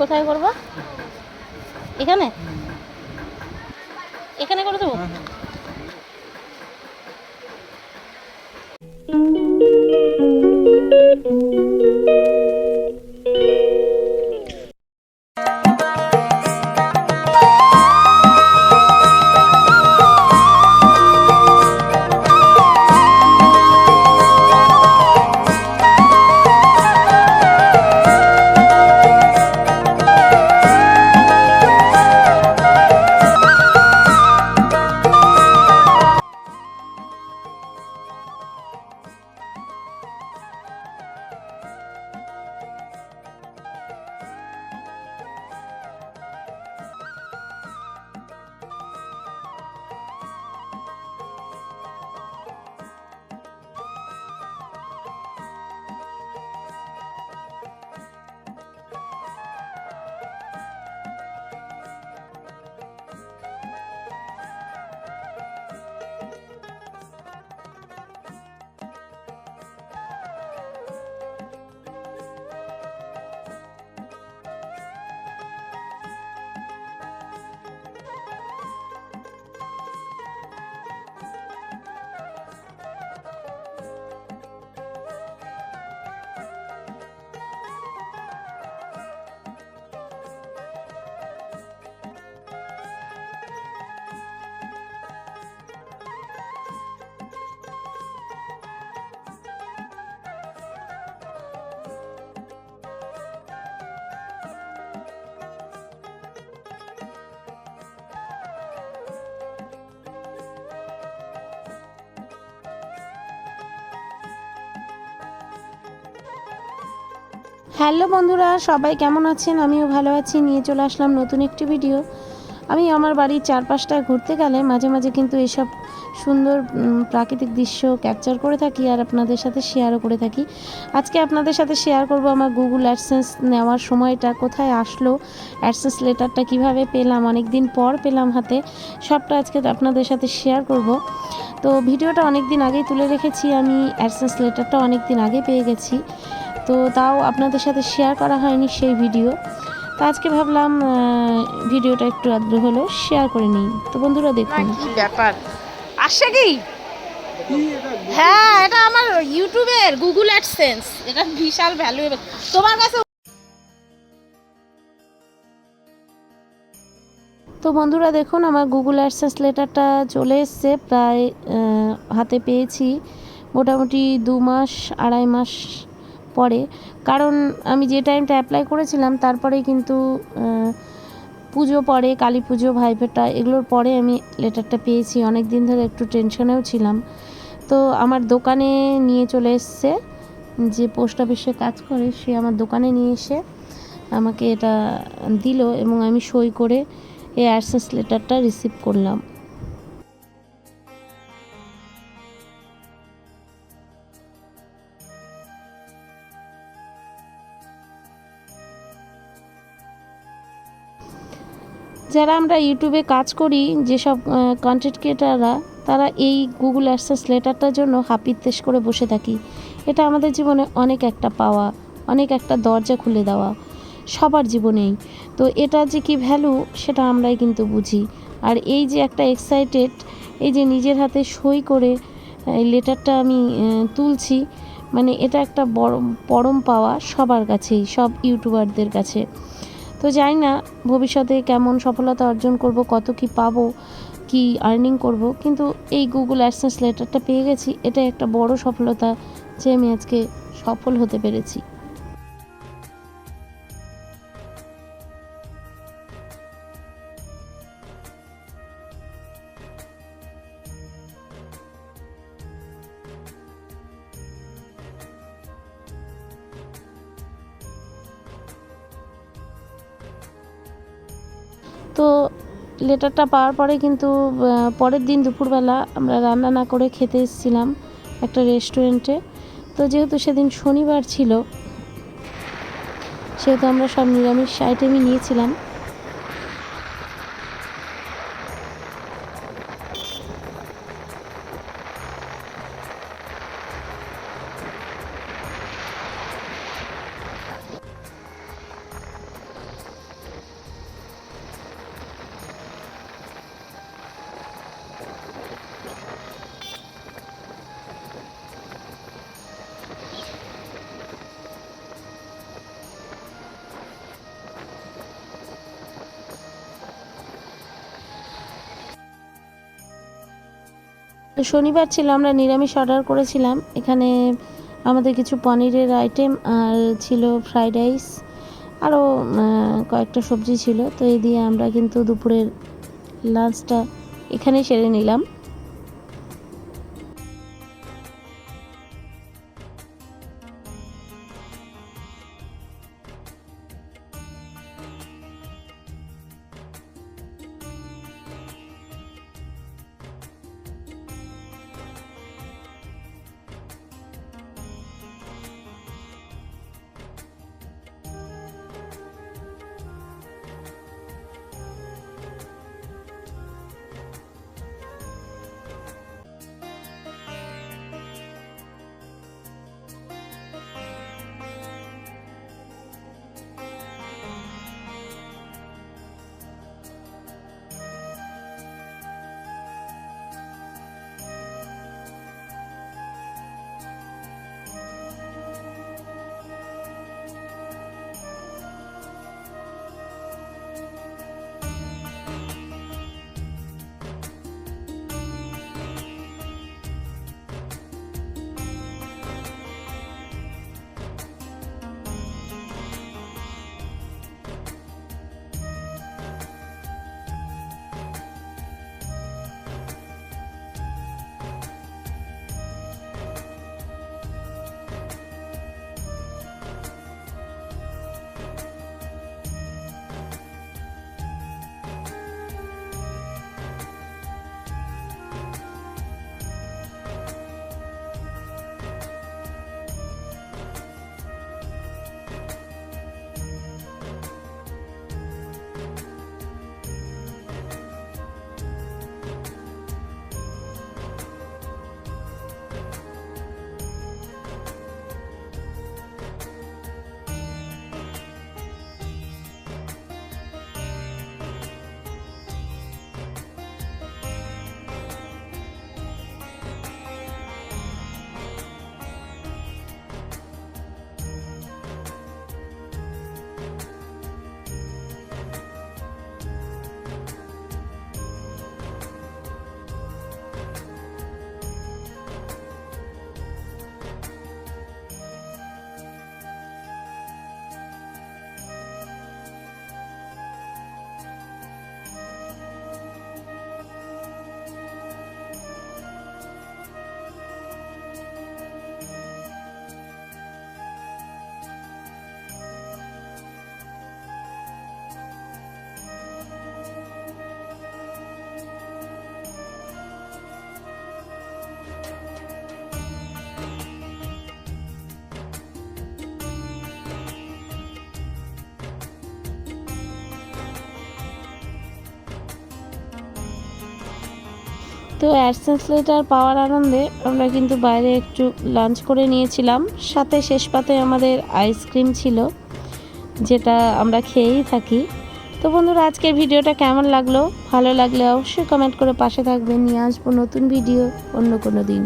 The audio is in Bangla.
কোথায় করব? এখানে? এখানে করে দেবো? হ্যালো বন্ধুরা, সবাই কেমন আছেন? আমিও ভালো আছি। নিয়ে চলে আসলাম নতুন একটি ভিডিও আমি আমার বাড়ির চারপাশটায় ঘুরতে গেলে মাঝে মাঝে কিন্তু এসব সুন্দর প্রাকৃতিক দৃশ্য ক্যাপচার করে থাকি আর আপনাদের সাথে শেয়ারও করে থাকি। আজকে আপনাদের সাথে শেয়ার করব আমার গুগল অ্যাডসেন্স নেওয়ার সময়টা, কোথায় আসলো অ্যাডসেন্স লেটারটা কীভাবে পেলাম অনেক দিন পর পেলাম হাতে, সবটা আজকে আপনাদের সাথে শেয়ার করব। তো ভিডিওটা অনেক দিন আগেই তুলে রেখেছি, আমি অ্যাডসেন্স লেটারটা অনেক দিন আগে পেয়ে গেছি। তো তাও আপনাদের সাথে শেয়ার করা হয়নি সেই ভিডিও তো আজকে ভাবলাম ভিডিওটা একটু আগ্রহ হলো শেয়ার করে নিই। তো বন্ধুরা দেখুন। ব্যাপার? আসছে কি? হ্যাঁ এটা আমার ইউটিউবের গুগল অ্যাডসেন্স এটা বিশাল ভ্যালুয়েবল তোমার কাছে তো বন্ধুরা দেখুন আমার গুগল অ্যাডসেন্স লেটারটা চলে এসছে। প্রায় হাতে পেয়েছি। মোটামুটি দু মাস আড়াই মাস পরে। কারণ আমি যে টাইমটা অ্যাপ্লাই করেছিলাম, তারপরেই কিন্তু পুজো পরে, কালী পুজো ভাইফোঁটা এগুলোর পরে আমি লেটারটা পেয়েছি। অনেক দিন ধরে একটু টেনশনেও ছিলাম। তো আমার দোকানে নিয়ে চলে এসছে, যে পোস্ট অফিসে কাজ করে, সে আমার দোকানে নিয়ে এসে আমাকে এটা দিল এবং আমি সই করে এই অ্যাডসেন্স লেটারটা রিসিভ করলাম। যারা আমরা ইউটিউবে কাজ করি, যেসব কন্টেন্ট ক্রিয়েটাররা তারা এই গুগল অ্যাডসেন্স লেটারটার জন্য হাপিত্তেশ করে বসে থাকি। এটা আমাদের জীবনে অনেক একটা পাওয়া, অনেক একটা দরজা খুলে দেওয়া সবার জীবনেই। তো এটা যে কি ভ্যালু সেটা আমরাই কিন্তু বুঝি। আর এই যে একটা এক্সাইটেড এই যে নিজের হাতে সই করে এই লেটারটা আমি তুলছি মানে এটা একটা বড়, পরম পাওয়া সবার কাছেই, সব ইউটিউবারদের কাছে। তো জানি না ভবিষ্যতে কেমন সফলতা অর্জন করব, কত কি পাব, কি আর্নিং করব, কিন্তু এই গুগল অ্যাডসেন্স লেটারটা পেয়ে গেছি। এটা একটা বড় সফলতা যে আমি আজকে সফল হতে পেরেছি। তো লেটারটা পাওয়ার পরে কিন্তু পরের দিন দুপুরবেলা আমরা রান্না না করে খেতে এসেছিলাম একটা রেস্টুরেন্টে। তো যেহেতু সেদিন শনিবার ছিল, সেহেতু আমরা সব নিরামিষ আইটেমই নিয়েছিলাম। তো শনিবার ছিল, আমরা নিরামিষ অর্ডার করেছিলাম। এখানে আমাদের কিছু পনিরের আইটেম আর ছিল ফ্রাইড রাইস আরও কয়েকটা সবজি ছিল। তো এই দিয়ে আমরা কিন্তু দুপুরের লাঞ্চটা এখানেই সেরে নিলাম। তো অ্যাডসেন্স লেটার পাওয়ার আনন্দে আমরা কিন্তু বাইরে একটু লাঞ্চ করে নিয়েছিলাম। সাথে শেষ পাতে আমাদের আইসক্রিম ছিল, যেটা আমরা খেয়েই থাকি। তো বন্ধুরা, আজকের ভিডিওটা কেমন লাগল? ভালো লাগলে অবশ্যই কমেন্ট করে পাশে থাকবেন। নিয়ে আসব নতুন ভিডিও অন্য কোনো দিন।